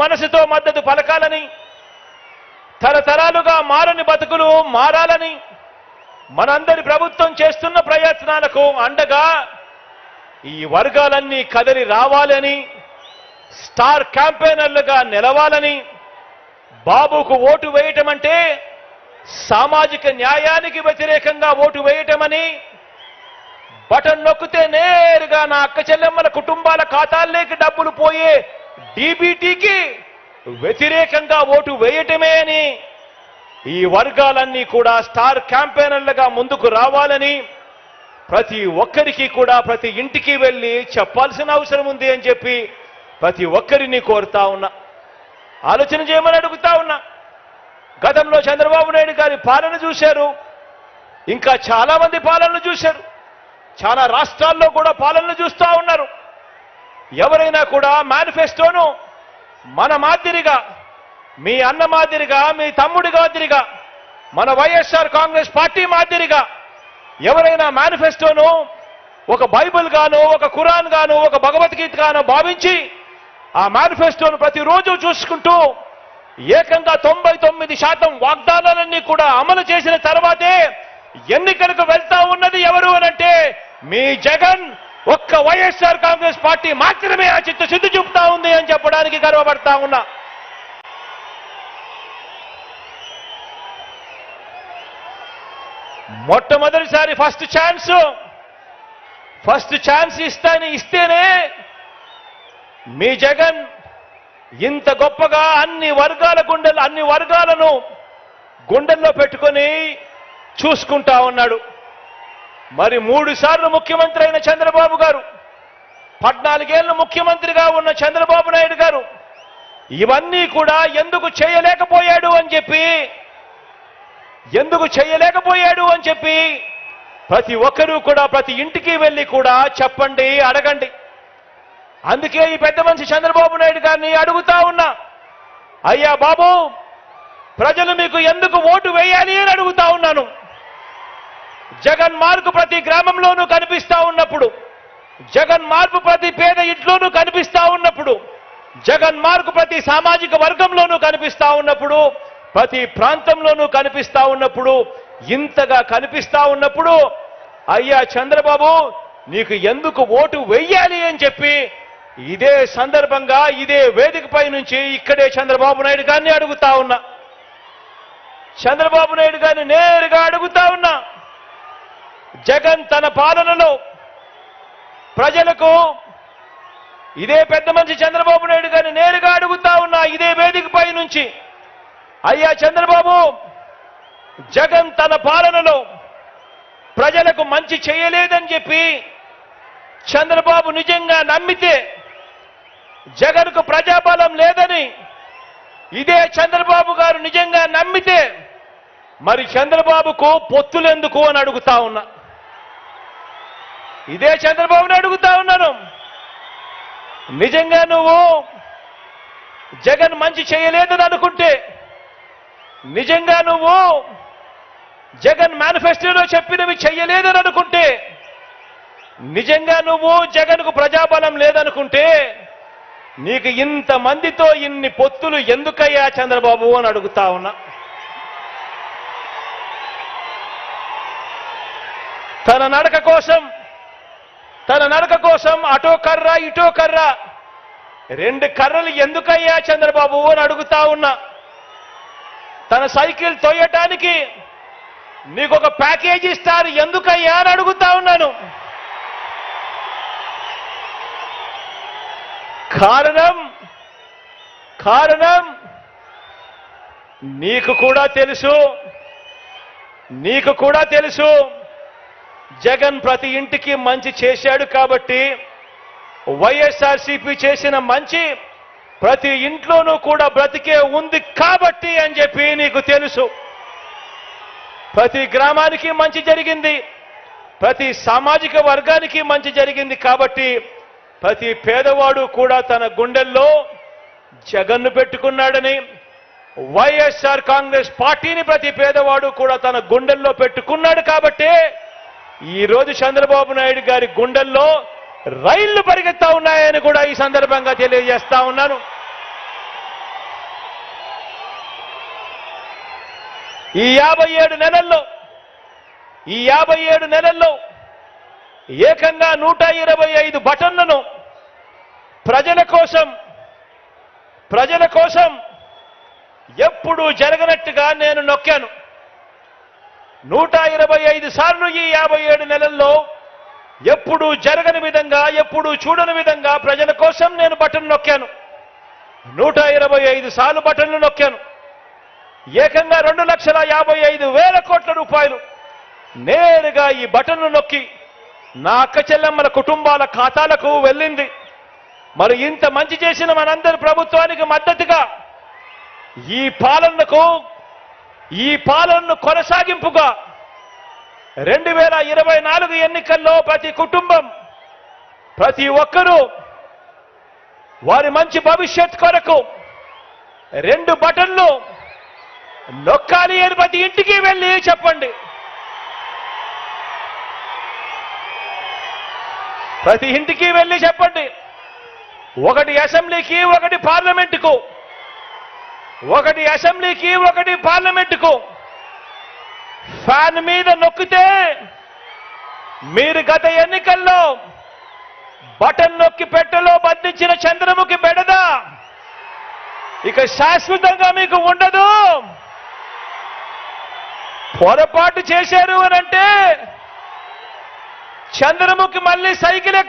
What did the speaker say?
మనసుతో మద్దతు పలకాలని తరతరాలుగా మారని బతుకులు మారాలని మనందరి ప్రభుత్వం చేస్తున్న ప్రయత్నాలకు అండగా ఈ వర్గాలన్నీ కదలి రావాలని స్టార్ క్యాంపెయినర్లుగా నిలవాలని బాబుకు ఓటు వేయటం అంటే సామాజిక న్యాయానికి వ్యతిరేకంగా ఓటు వేయటమని బటన్ నొక్కితే నేరుగా నా అక్క చెల్లెమ్మల కుటుంబాల ఖాతాల్లోకి డబ్బులు పోయే డీబీటీకి వ్యతిరేకంగా ఓటు వేయటమే అని ఈ వర్గాలన్నీ కూడా స్టార్ క్యాంపెయినర్లుగా ముందుకు రావాలని ప్రతి ఒక్కరికి కూడా ప్రతి ఇంటికి వెళ్ళి చెప్పాల్సిన అవసరం ఉంది అని చెప్పి ప్రతి ఒక్కరిని కోరుతా ఉన్నా. ఆలోచన చేయమని అడుగుతా ఉన్నా. గతంలో చంద్రబాబు నాయుడు గారి పాలన చూశారు. ఇంకా చాలా మంది పాలనలు చూశారు. చాలా రాష్ట్రాల్లో కూడా పాలనలు చూస్తూ ఉన్నారు. ఎవరైనా కూడా మేనిఫెస్టోను మన మాదిరిగా మీ అన్న మాదిరిగా మీ తమ్ముడి మాదిరిగా మన వైఎస్ఆర్ కాంగ్రెస్ పార్టీ మాదిరిగా ఎవరైనా మేనిఫెస్టోను ఒక బైబిల్ గాను ఒక ఖురాన్ గాను ఒక భగవద్గీత గాను భావించి ఆ మేనిఫెస్టోను ప్రతిరోజు చూసుకుంటూ ఏకంగా తొంభై తొమ్మిది శాతం వాగ్దానాలన్నీ కూడా అమలు చేసిన తర్వాతే ఎన్నికలకు వెళ్తా ఉన్నది ఎవరు అనంటే మీ జగన్ ఒక్క వైఎస్ఆర్ కాంగ్రెస్ పార్టీ మాత్రమే ఆ చిత్తశుద్ధి చూపుతా ఉంది అని చెప్పడానికి గర్వపడతా ఉన్నా. మొట్టమొదటిసారి ఫస్ట్ ఛాన్స్. ఫస్ట్ ఛాన్స్ ఇస్తాని ఇస్తేనే మీ జగన్ ఇంత గొప్పగా అన్ని వర్గాల గుండెలు అన్ని వర్గాలను గుండెల్లో పెట్టుకొని చూసుకుంటా ఉన్నాడు. మరి మూడు సార్లు ముఖ్యమంత్రి అయిన చంద్రబాబు గారు పద్నాలుగేళ్ళు ముఖ్యమంత్రిగా ఉన్న చంద్రబాబు నాయుడు గారు ఇవన్నీ కూడా ఎందుకు చేయలేకపోయాడు అని చెప్పి ఎందుకు చేయలేకపోయాడు అని చెప్పి ప్రతి ఒక్కరూ కూడా ప్రతి ఇంటికి వెళ్ళి కూడా చెప్పండి అడగండి. అందుకే ఈ పెద్ద మనిషి చంద్రబాబు నాయుడు గారిని అడుగుతా ఉన్నా అయ్యా బాబు ప్రజలు మీకు ఎందుకు ఓటు వేయాలి అని అడుగుతా ఉన్నాను. జగన్ మార్పు ప్రతి గ్రామంలోనూ కనిపిస్తా ఉన్నప్పుడు జగన్ మార్పు ప్రతి పేద ఇంట్లోనూ కనిపిస్తా ఉన్నప్పుడు జగన్ మార్పు ప్రతి సామాజిక వర్గంలోనూ కనిపిస్తా ఉన్నప్పుడు ప్రతి ప్రాంతంలోనూ కనిపిస్తా ఉన్నప్పుడు ఇంతగా కనిపిస్తా ఉన్నప్పుడు అయ్యా చంద్రబాబు నీకు ఎందుకు ఓటు వెయ్యాలి అని చెప్పి ఇదే సందర్భంగా ఇదే వేదికపై నుంచి ఇక్కడే చంద్రబాబు నాయుడు గారిని అడుగుతా ఉన్నా. చంద్రబాబు నాయుడు గారిని నేరుగా అడుగుతా ఉన్నా. జగన్ తన పాలనలో ప్రజలకు ఇదే పెద్ద మనిషి చంద్రబాబు నాయుడు గారిని నేరుగా అడుగుతా ఉన్నా ఇదే వేదికపై నుంచి. అయ్యా చంద్రబాబు జగన్ తన పాలనలో ప్రజలకు మంచి చేయలేదని చెప్పి చంద్రబాబు నిజంగా నమ్మితే జగన్కు ప్రజాబలం లేదని ఇదే చంద్రబాబు గారు నిజంగా నమ్మితే మరి చంద్రబాబుకు పొత్తులెందుకు అని అడుగుతా ఉన్నా. ఇదే చంద్రబాబుని అడుగుతా ఉన్నాను. నిజంగా నువ్వు జగన్ మంచి చేయలేదని అనుకుంటే నిజంగా నువ్వు జగన్ మేనిఫెస్టోలో చెప్పినవి చెయ్యలేదని అనుకుంటే నిజంగా నువ్వు జగన్కు ప్రజాబలం లేదనుకుంటే నీకు ఇంత మందితో ఇన్ని పొత్తులు ఎందుకయ్యా చంద్రబాబు అని అడుగుతా ఉన్నా. తన నడక కోసం తన నడక కోసం అటో కర్ర ఇటో కర్ర. రెండు కర్రలు ఎందుకయ్యా చంద్రబాబు అని అడుగుతా ఉన్నా. తన సైకిల్ తొయ్యటానికి నీకు ఒక ప్యాకేజ్ ఇస్తారు ఎందుకయ్యా అని అడుగుతా ఉన్నాను. కారణం కారణం నీకు కూడా తెలుసు నీకు కూడా తెలుసు. జగన్ ప్రతి ఇంటికి మంచి చేశాడు కాబట్టి వైఎస్ఆర్సీపీ చేసిన మంచి ప్రతి ఇంట్లోనూ కూడా బ్రతికే ఉంది కాబట్టి అని చెప్పి నీకు తెలుసు. ప్రతి గ్రామానికి మంచి జరిగింది. ప్రతి సామాజిక వర్గానికి మంచి జరిగింది కాబట్టి ప్రతి పేదవాడు కూడా తన గుండెల్లో జగన్ను పెట్టుకున్నాడని వైఎస్ఆర్ కాంగ్రెస్ పార్టీని ప్రతి పేదవాడు కూడా తన గుండెల్లో పెట్టుకున్నాడు కాబట్టే ఈరోజు చంద్రబాబు నాయుడు గారి గుండెల్లో రైళ్ళు పరిగెత్తా ఉన్నాయని కూడా ఈ సందర్భంగా తెలియజేస్తా ఉన్నాను. ఈ యాభై ఏడు నెలల్లో ఈ యాభై ఏడు నెలల్లో ఏకంగా నూట ఇరవై ఐదు బటన్లను ప్రజల కోసం ప్రజల కోసం ఎప్పుడూ జరగనట్టుగా నేను నొక్కాను. నూట ఇరవై ఐదు సార్లు ఈ యాభై ఏడు నెలల్లో ఎప్పుడు జరగని విధంగా ఎప్పుడు చూడని విధంగా ప్రజల కోసం నేను బటన్ నొక్కాను. నూట ఇరవై ఐదు సార్లు బటన్లు నొక్కాను. ఏకంగా రెండు లక్షల యాభై ఐదు వేల కోట్ల రూపాయలు నేరుగా ఈ బటన్ను నొక్కి నా అక్క చెల్లెమ్మల కుటుంబాల ఖాతాలకు వెళ్ళింది. మరి ఇంత మంచి చేసిన మనందరి ప్రభుత్వానికి మద్దతుగా ఈ పాలనకు ఈ పాలనను కొనసాగింపుగా రెండు వేల ఇరవై నాలుగు ఎన్నికల్లో ప్రతి కుటుంబం ప్రతి ఒక్కరూ వారి మంచి భవిష్యత్ కొరకు రెండు బటన్లు నొక్కాలి అని ప్రతి ఇంటికి వెళ్ళి చెప్పండి. ప్రతి ఇంటికి వెళ్ళి చెప్పండి. ఒకటి అసెంబ్లీకి ఒకటి పార్లమెంటుకు. ఒకటి అసెంబ్లీకి ఒకటి పార్లమెంటుకు. ఫ్యాన్ మీద నొక్కితే మీరు గత ఎన్నికల్లో బటన్ నొక్కి పెట్టెలో బంధించిన చంద్రముఖి బెడద. ఇక శాశ్వతంగా మీకు ఉండదు. పొరపాటు చేశారు అని అంటే చంద్రముఖి మళ్ళీ సైకిల్ ఎక్కు